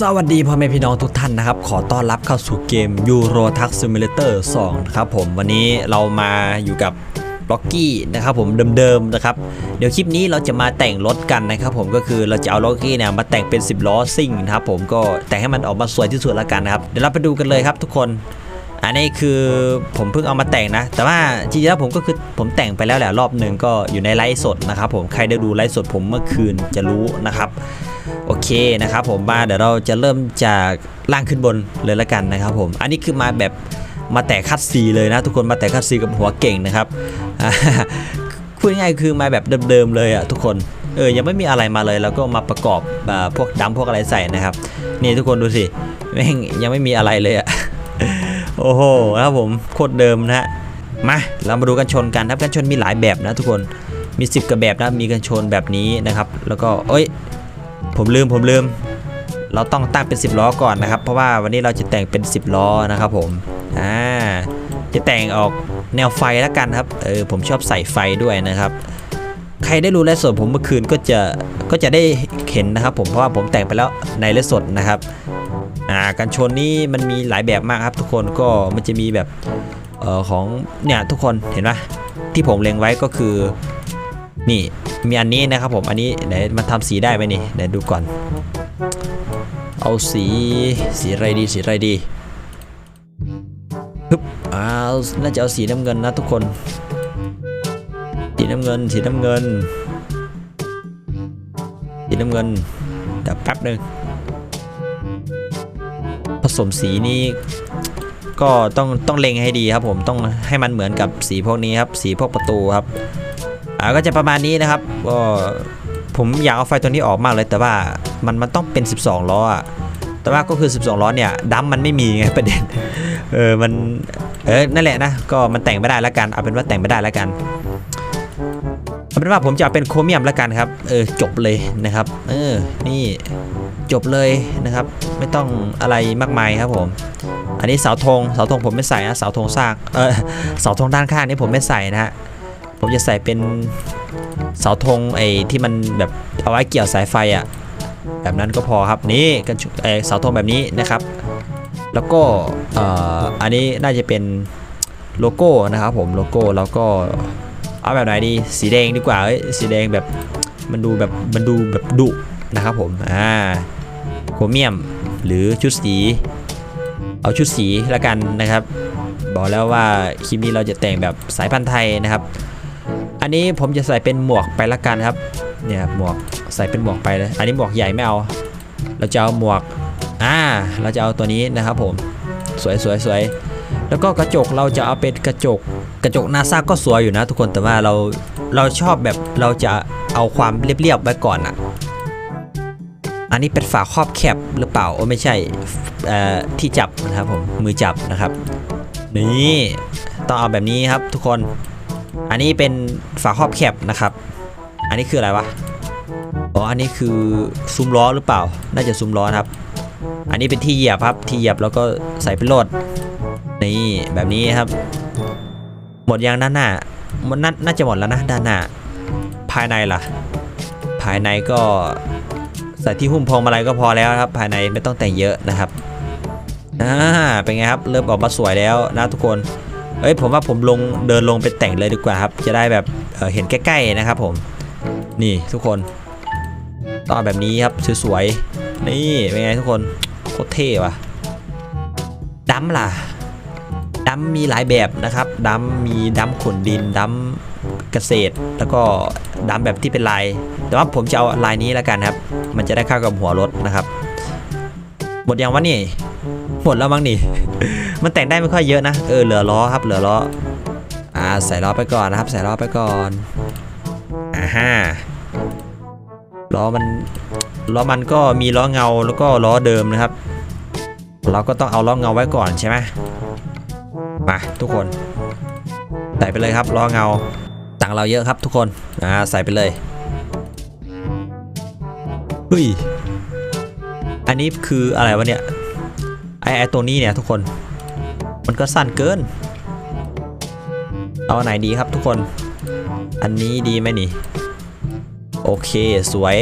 สวัสดีพ่อแม่พี่น้องทุกท่านนะครับ ขอต้อนรับเข้าสู่เกม Euro Truck Simulator 2นะครับผมวันนี้เรามาอยู่กับบล็อกกี้นะครับผมเดิมๆนะครับ เดี๋ยวคลิปนี้เราจะมาแต่งรถกันนะครับผมก็คือเราจะเอาล็อกกี้เนี่ยมาแต่งเป็น 10 ล้อซิ่งนะครับผมก็แต่งให้มันออกมาสวยที่สุดละกันนะครับเดี๋ยวเราไปดูกันเลยครับทุกคน อันนี้คือผมเพิ่งเอามาแต่งนะ แต่ว่าจริงๆแล้วผมก็คือผมแต่งไปแล้วแหละรอบหนึ่งก็อยู่ในไลฟ์สดนะครับผมใครได้ดูไลฟ์สดผมเมื่อคืนจะรู้นะครับโอเคนะครับผมมาเดี๋ยวเราจะเริ่มจากล่างขึ้นบนเลยละกันนะครับผมอันนี้คือมาแบบมาแต่คัดซีเลยนะ ทุกคนมาแต่คัดซีกับหัวเก่งนะครับอ่าพูดง่ายๆคือมาแบบเดิมๆเลยอะทุกคนเออยังไม่มีอะไรมาเลยแล้วก็มาประกอบอพวกดัมพวกอะไรใส่นะครับ นี่ทุกคนดูสิแม่งยังไม่มีอะไรเลยอะ โอ้โหครับผมโคตรเดิมนะฮะมาเรามาดูกันชนกันครับกันชนมีหลายแบบนะทุกคนมี 10กว่าแบบนะมีกันชนแบบนี้นะครับ แล้วก็เอ้ย ผมลืมผมลืม เราต้องตั้งเป็น 10 ล้อก่อนนะครับ เพราะว่าวันนี้เราจะแต่งเป็น 10 ล้อนะครับผมอ่าจะแต่งออกแนวไฟแล้วกันครับเออผมชอบใส่ไฟด้วยนะครับ ใครได้รู้และสดผมเมื่อคืนก็จะก็จะได้เห็นนะครับ ผมเพราะว่าผมแต่งไปแล้วในและสดนะครับ อ่ากันชนนี่มันมีหลายแบบมากครับทุกคนก็มันจะมีแบบเอ่อของเนี่ยทุกคนเห็นไหมที่ผมเล็งไว้ก็คือนี่มีอันนี้นะครับผมอันนี้ไหนมันทำสีได้ไหมนี่เดี๋ยวดูก่อน เอาสีสีอะไรดีสีอะไรดีฮึบอ้าวน่าจะเอาสีน้ำเงินนะทุกคนสีน้ำเงินสีน้ำเงินสีน้ำเงินเดี๋ยวแป๊บหนึ่ง สมสีนี้ก็ต้องต้องเล็งให้ดีครับผมต้องให้มันเหมือนกับสีพวกนี้ครับ สีพวกประตูครับอ่าก็จะประมาณนี้นะครับก็ผมอยากเอาไฟตัวนี้ออกมากเลย แต่ว่ามันมันต้องเป็น 12 ล้ออะแต่ว่าก็คือ 12 ล้อเนี่ยดัมมันไม่มีไงประเด็นเออมันเออนั่นแหละนะก็มันแต่งไม่ได้แล้วกันเอาเป็นว่าแต่งไม่ได้แล้วกันเอาเป็นว่าผมจะเอาเป็นโครเมียมแล้วกันครับเออจบเลยนะครับเออนี่ จบเลยนะครับ ไม่ต้องอะไรมากมายครับผม อันนี้เสาธงเสาธงผมไม่ใส่นะเสาธงซากเออเสาธงด้านข้างนี่ผมไม่ใส่นะฮะผมจะใส่เป็นเสาธงไอ้ที่มันแบบเอาไว้เกี่ยวสายไฟอะ่ะแบบนั้นก็พอครับนี่กันชุเอ่อเสาธงแบบนี้นะครับ แล้วก็เอ่ออันนี้น่าจะเป็นโลโก้นะครับผมโลโก้แล้วก็เอาแบบไหนดีสีแดงดีกว่าเอ้ยสีแดงแบบมันดูแบบมันดูแบบดุ นะครับผมอ่าโครเมียมหรือชุดสี เอาชุดสีละกันนะครับ บอกแล้วว่าคลิปนี้เราจะแต่งแบบสายพันธุ์ไทยนะครับ อันนี้ผมจะใส่เป็นหมวกไปละกันครับเนี่ยหมวกใส่เป็นหมวกไปเลยอันนี้หมวกใหญ่ไม่เอา เราจะเอาหมวกอ่าเราจะเอาตัวนี้นะครับผมสวยสวยสวยแล้วก็กระจกเราจะเอาเป็นกระจกกระจกนาซาก็สวยอยู่นะทุกคนแต่ว่าเราเราชอบแบบเราจะเอาความเรียบๆไว้ก่อนอะ อันนี้เป็นฝาครอบแคบหรือเปล่าโอ้ไม่ใช่เอ่อที่จับนะครับผมมือจับนะครับ นี่ต้องเอาแบบนี้ครับทุกคน อันนี้เป็นฝาครอบแคบนะครับ อันนี้คืออะไรวะอ๋ออันนี้คือซุ้มล้อหรือเปล่า น่าจะซุ้มล้อครับ อันนี้เป็นที่เหยียบครับที่เหยียบแล้วก็ใส่เป็นโลดนี่แบบนี้ครับ หมดยังด้านหน้ามันนน่าจะหมดแล้วนะด้านหน้า ภายในล่ะ ภายในก็ ใส่ที่หุ้มพวงมาลัยก็พอแล้วครับ ภายในไม่ต้องแต่งเยอะนะครับอ่าเป็นไงครับเริ่มออกมาสวยแล้วนะทุกคนเอ้ยผมว่าผมลงเดินลงไปแต่งเลยดีกว่าครับ จะได้แบบเเห็นใกล้ๆนะครับผมนี่ทุกคนต้อแบบนี้ครับสวยๆนี่เป็นไงทุกคนโคตรเท่ว่ะดัมล่ะดัมมีหลายแบบนะครับดัมมีดัมขนดินดัมเกษตรแล้วก็ ดัมแบบที่เป็นลาย แต่ว่าผมจะเอาลายนี้แล้วกันครับ มันจะได้เข้ากับหัวรถนะครับหมดยังวะนี่หมดแล้วมั้งนี่ มันแต่งได้ไม่ค่อยเยอะนะเออเหลือล้อครับเหลือล้ออ่าใส่ล้อไปก่อนนะครับ ใส่ล้อไปก่อนอ่าฮะล้อมันล้อมันก็มีล้อเงาแล้วก็ล้อเดิมนะครับ เราก็ต้องเอาล้อเงาไว้ก่อนใช่ไหมมาทุกคนใส่ไปเลยครับล้อเงา ตังเราเยอะครับทุกคนอ่าใส่ไปเลยเฮ้ยอันนี้คืออะไรวะเนี่ยไอไอตัวนี้เนี่ยทุกคน มันก็สั้นเกิน เอาอันไหนดีครับทุกคน อันนี้ดีไหมนี่ โอเคสวย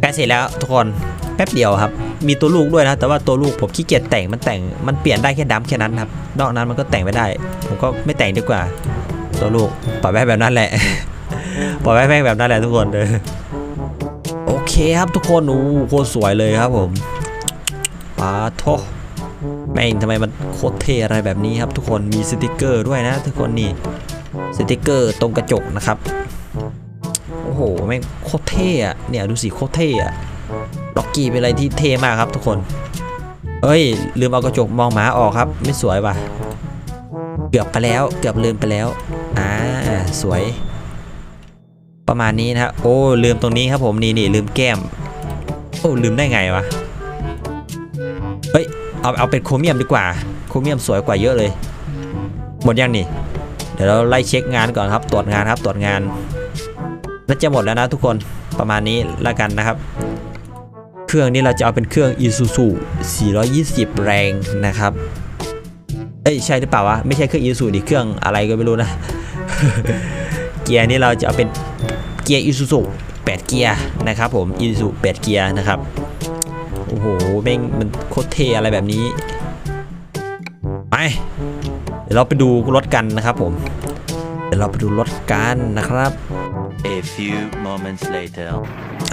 ใล้เสร็จแล้วทุกคน แป๊บเดียวครับ มีตัวลูกด้วยนะ แต่ว่าตัวลูกผมขี้เกียจแต่งมันแต่งมันเปลี่ยนได้แค่ดำแค่นั้นครับ นอกนั้นมันก็แต่งไม่ได้ ผมก็ไม่แต่งดีกว่า ตัวลูกปล่อยไว้แบบนั้นแหละ ปล่อยไว้แม่งแบบนั้นแหละทุกคนเออโอเคครับทุกคนโอ้โคตรสวยเลยครับผมปาโทแม่งทำไมมันโคตรเท่อะไรแบบนี้ครับ ทุกคนมีสติกเกอร์ด้วยนะ ทุกคนนี่สติกเกอร์ตรงกระจกนะครับ โอ้โหแม่งโคตรเท่อะเนี่ยดูสิโคตรเท่อะ ล็อกกี้เป็นอะไรที่เท่มากครับทุกคน เอ้ย ลืมเอากระจกมองหมาออกครับ ไม่สวยว่ะ เกือบไปแล้ว เกือบลืมไปแล้ว อ่า สวย ประมาณนี้นะฮะ โอ้ ลืมตรงนี้ครับผม นี่นี่ลืมแก้ม โอ้ ลืมได้ไงวะ เฮ้ย เอา เอาเป็นโครเมียมดีกว่า โครเมียมสวยกว่าเยอะเลย หมดยังนี่ เดี๋ยวเราไล่เช็คงานก่อนครับ ตรวจงานครับ ตรวจงานน่าจะหมดแล้วนะทุกคน ประมาณนี้ละกันนะครับ เครื่องนี้เราจะเอาเป็นเครื่อง Isuzu 420 แรงนะครับ เอ้ยใช่หรือเปล่าวะ ไม่ใช่เครื่อง Isuzu ดิเครื่องอะไรก็ไม่รู้นะ เกียร์นี้เราจะเอาเป็นเกียร์ Isuzu 8 เกียร์นะครับผม Isuzu 8 เกียร์นะครับ โอ้โหแม่งมันโคตรเท่อะไรแบบนี้ ไปเดี๋ยวเราไปดูรถกันนะครับผมเดี๋ยวเราไปดูรถกันนะครับ A few moments later.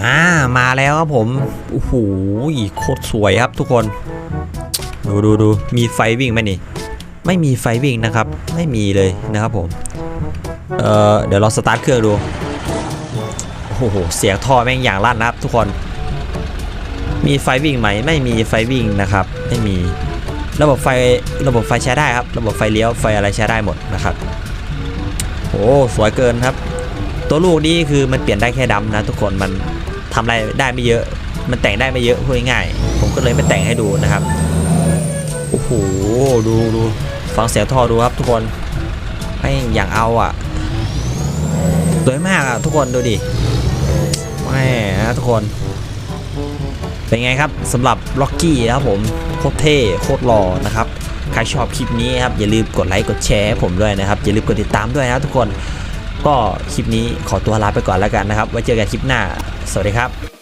อ่ามาแล้วครับผมโอ้โหโคตรสวยครับทุกคน ดูดูดูมีไฟวิ่งไหมนี่ ไม่มีไฟวิ่งนะครับ ไม่มีเลยนะครับผม เอ่อเดี๋ยวเราสตาร์ทเครื่องดูโอ้โหเสียงท่อแม่งอย่างลั่นนะครับ ทุกคน มีไฟวิ่งไหม ไม่มีไฟวิ่งนะครับ ไม่มี ระบบไฟระบบไฟใช้ได้ครับ ระบบไฟเลี้ยวไฟอะไรใช้ได้หมดนะครับโอ้สวยเกินครับ ตัวลูกนี่คือมันเปลี่ยนได้แค่ดำนะทุกคนมัน ทำอะไรได้ไม่เยอะ มันแต่งได้ไม่เยอะพูดง่ายๆผมก็เลยไม่แต่งให้ดูนะครับโอ้โหดูดูฟังเสียงท่อดูครับทุกคนไม่อย่างเอาอะสวยมากอะทุกคนดูดิแหมนะทุกคน เป็นไงครับสำหรับล็อกกี้ครับผมโคตรเท่โคตรหล่อนะครับใครชอบคลิปนี้ครับอย่าลืมกดไลค์กดแชร์ให้ผมด้วยนะครับอย่าลืมกดติดตามด้วยนะทุกคนก็คลิปนี้ขอตัวลาไปก่อนแล้วกันนะครับไว้เจอกันคลิปหน้า สวัสดีครับ